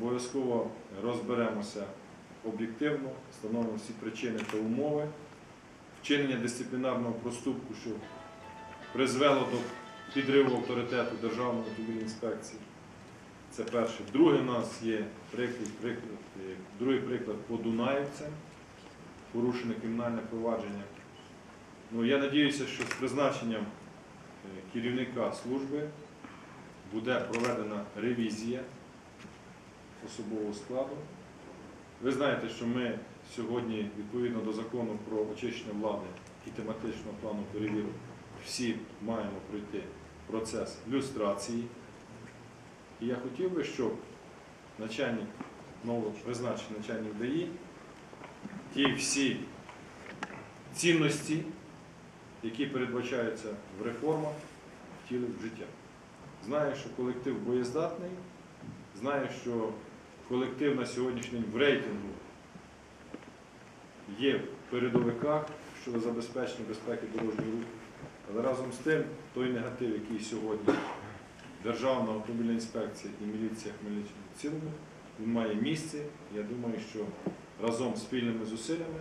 Обов'язково розберемося об'єктивно, встановимо всі причини та умови вчинення дисциплінарного проступку, що призвело до підриву авторитету Державної автомобільної інспекції. Це перше. Друге, у нас є приклад, приклад, е, другий приклад по Дунаївцям, порушене кримінальне провадження. Ну, я надіюся, що з призначенням е, керівника служби буде проведена ревізія особового складу. Ви знаєте, що ми сьогодні, відповідно до закону про очищення влади і тематичного плану перевірок, всі маємо пройти процес люстрації. І я хотів би, щоб начальник, новопризначений начальник ДАІ, ті всі цінності, які передбачаються в реформах, втілив в життя. Знаю, що колектив боєздатний, знаю, що колектив на сьогоднішній день в рейтингу є в передовиках щодо забезпечення безпеки дорожнього руху. Але разом з тим, той негатив, який сьогодні Державна автомобільна інспекція і міліція Хмельниччини в цілому, він має місце. Я думаю, що разом з спільними зусиллями